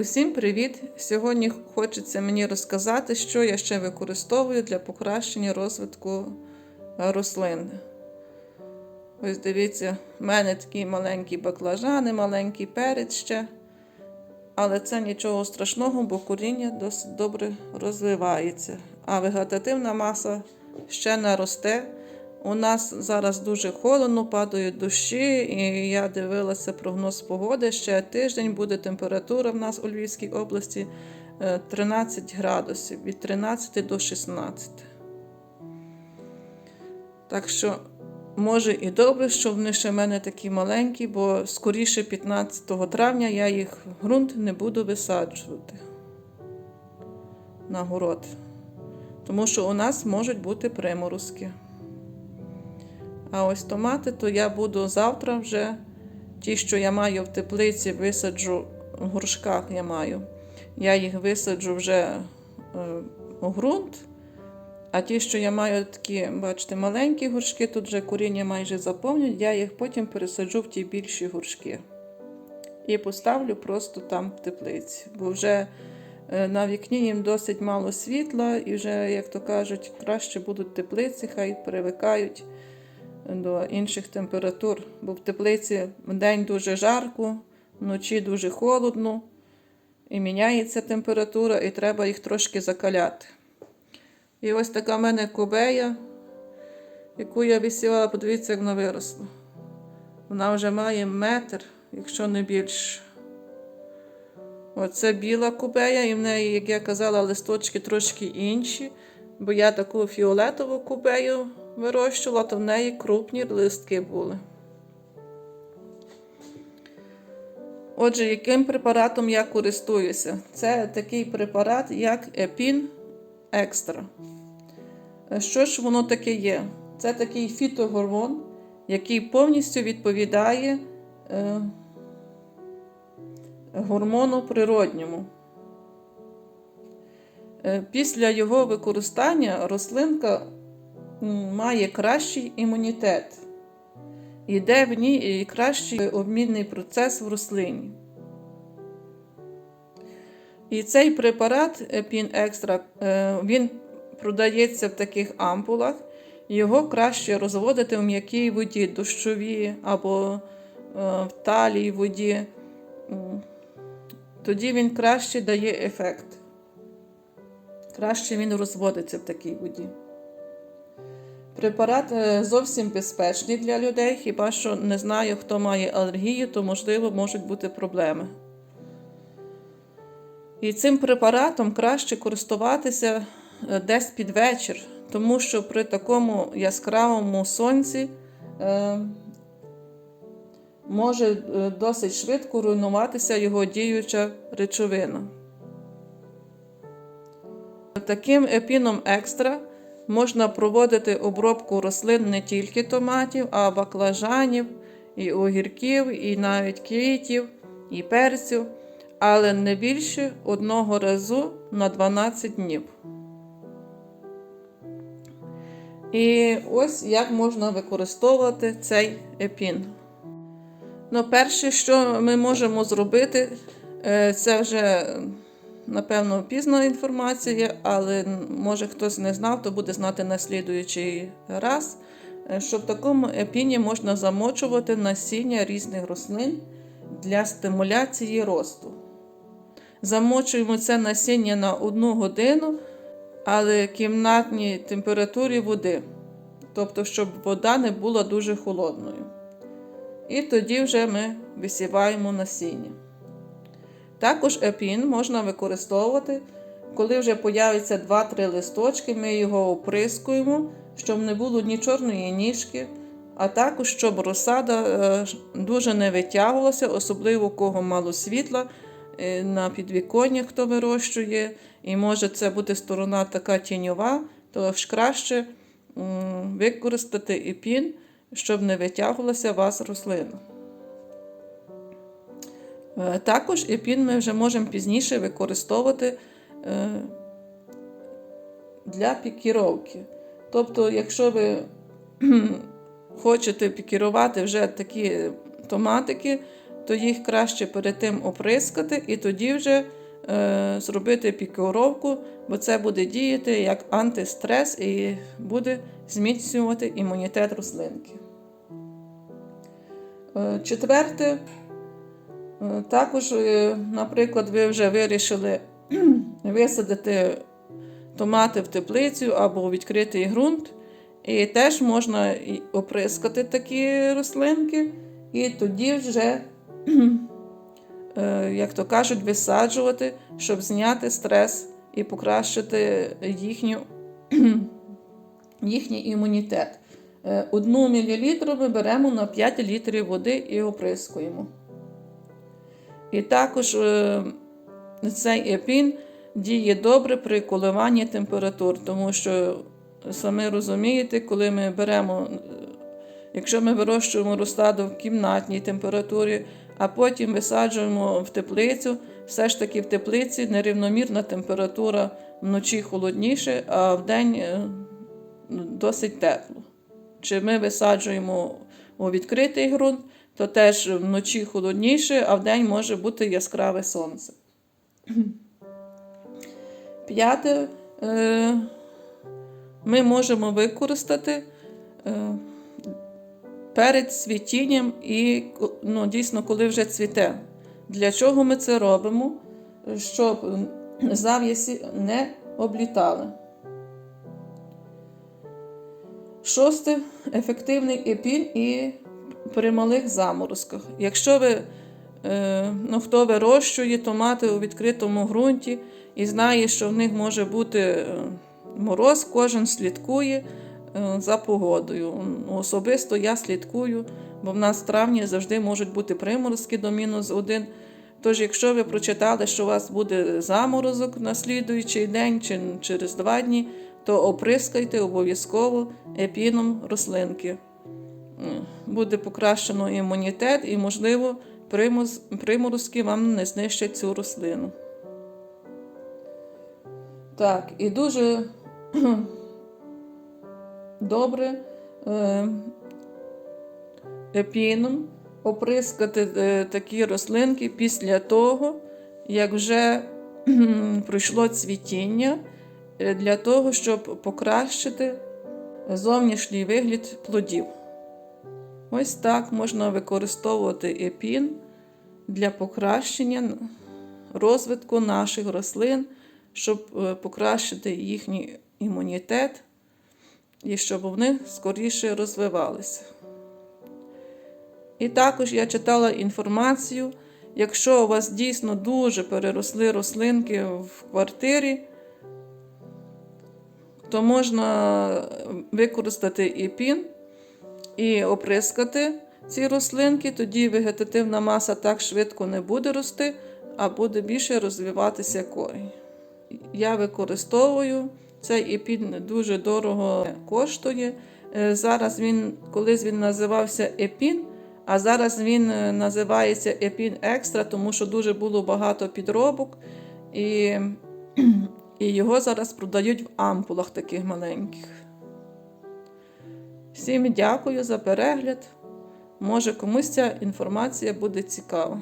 Усім привіт! Сьогодні хочеться мені розказати, що я ще використовую для покращення розвитку е, рослин. Ось дивіться, в мене такі маленькі баклажани, маленький перець ще. Але це нічого страшного, бо коріння досить добре розвивається. А вегетативна маса ще наросте. У нас зараз дуже холодно, падають дощі, і я дивилася прогноз погоди. Ще тиждень буде температура в нас у Львівській області е, 13 градусів від 13 до 16. Так що, може і добре, що вони ще в мене такі маленькі, бо скоріше 15 травня я їх в ґрунт не буду висаджувати на город. Тому що у нас можуть бути приморозки. А ось томати, то я буду завтра вже ті, що я маю в теплиці, висаджу в горшках я маю. Я їх висаджу вже е, у ґрунт. А ті, що я маю такі, бачите, маленькі горшки, тут вже коріння майже заповнюють, я їх потім пересаджу в ті більші горшки. І поставлю просто там в теплиці. Бо вже е, на вікні їм досить мало світла, і вже, як то кажуть, краще будуть теплиці, хай привикають до інших температур, бо в теплиці день дуже жарко, вночі дуже холодно, і міняється температура, і треба їх трошки закаляти. І ось така в мене кобея, яку я висівала, подивіться, як вона виросла. Вона вже має метр, якщо не більше. Оце біла кубея, і в неї, як я казала, листочки трошки інші, бо я таку фіолетову кубею вирощувала, то в неї крупні листки були. Отже, яким препаратом я користуюся? Це такий препарат, як Епін Екстра. Що ж воно таке є? Це такий фітогормон, який повністю відповідає е, гормону природньому. Е, після його використання рослинка має кращий імунітет. Йде в ній кращий обмінний процес в рослині. І цей препарат Епін Екстра, він продається в таких ампулах. Його краще розводити в м'якій воді, дощовій або в талій воді. Тоді він краще дає ефект. Краще він розводиться в такій воді. Препарат е, зовсім безпечний для людей, хіба що не знаю, хто має алергію, то, можливо, можуть бути проблеми. І цим препаратом краще користуватися е, десь під вечір, тому що при такому яскравому сонці е, може досить швидко руйнуватися його діюча речовина. Таким епіном екстра можна проводити обробку рослин не тільки томатів, а баклажанів, і огірків, і навіть квітів, і перців, але не більше одного разу на 12 днів. І ось як можна використовувати цей епін. Ну, перше, що ми можемо зробити, е, це вже напевно, пізна інформація, але може хтось не знав, то буде знати на слідуючий раз, е, що в такому епіні можна замочувати насіння різних рослин для стимуляції росту. Замочуємо це насіння на одну годину, але кімнатній температурі води. Тобто, щоб вода не була дуже холодною. І тоді вже ми висіваємо насіння. Також епін можна використовувати, коли вже появиться 2-3 листочки, ми його оприскуємо, щоб не було ні чорної ніжки, а також щоб розсада е, дуже не витягувалася, особливо у кого мало світла е, на підвіконня, хто вирощує. І може це бути сторона така тіньова, то ж краще використати епін, щоб не витягувалася у вас рослина. Е, також епін ми вже можемо пізніше використовувати е, для пікіровки. Тобто, якщо ви хочете пікірувати вже такі томатики, то їх краще перед тим оприскати і тоді вже е, зробити пікоровку, бо це буде діяти як антистрес і буде зміцнювати імунітет рослинки. Четверте, також, е, наприклад, ви вже вирішили висадити томати в теплицю або відкритий ґрунт. І теж можна оприскати такі рослинки, і тоді вже, е, як то кажуть, висаджувати, щоб зняти стрес і покращити їхню, їхній імунітет. Е, Одну мілілітру ми беремо на 5 літрів води і оприскуємо. І також е, цей епін діє добре при коливанні температур, тому що самі розумієте, коли ми беремо, е, якщо ми вирощуємо розсаду в кімнатній температурі, а потім висаджуємо в теплицю, все ж таки в теплиці нерівномірна температура вночі холодніше, а вдень е, досить тепло. Чи ми висаджуємо у відкритий ґрунт, то теж вночі холодніше, а вдень може бути яскраве сонце. П'яте, е, ми можемо використати е, перед цвітінням і ну, дійсно, коли вже цвіте. Для чого ми це робимо? Щоб зав'язі не облітали. Шосте ефективний епін і при малих заморозках. Якщо ви е, ну, хто вирощує томати у відкритому ґрунті і знає, що в них може бути е, мороз, кожен слідкує е, за погодою. Особисто я слідкую, бо в нас в травні завжди можуть бути приморозки до мінус один. Тож, якщо ви прочитали, що у вас буде заморозок на слідуючий день чи через два дні, то оприскайте обов'язково епіном рослинки. М, Буде покращено імунітет і, можливо, приморозки вам не знищать цю рослину. Так, і дуже добре е, епіном оприскати е, такі рослинки після того, як вже пройшло цвітіння, е, для того, щоб покращити зовнішній вигляд плодів. Ось так можна використовувати епін для покращення розвитку наших рослин, щоб е, покращити їхній імунітет і щоб вони скоріше розвивалися. І також я читала інформацію, якщо у вас дійсно дуже переросли рослинки в квартирі, то можна використати іпін і оприскати ці рослинки, тоді вегетативна маса так швидко не буде рости, а буде більше розвиватися корінь. Я використовую цей епін дуже дорого коштує. Е, Зараз він, колись він називався епін, а зараз він е, називається епін екстра, тому що дуже було багато підробок. І, і його зараз продають в ампулах таких маленьких. Всім дякую за перегляд. Може комусь ця інформація буде цікава.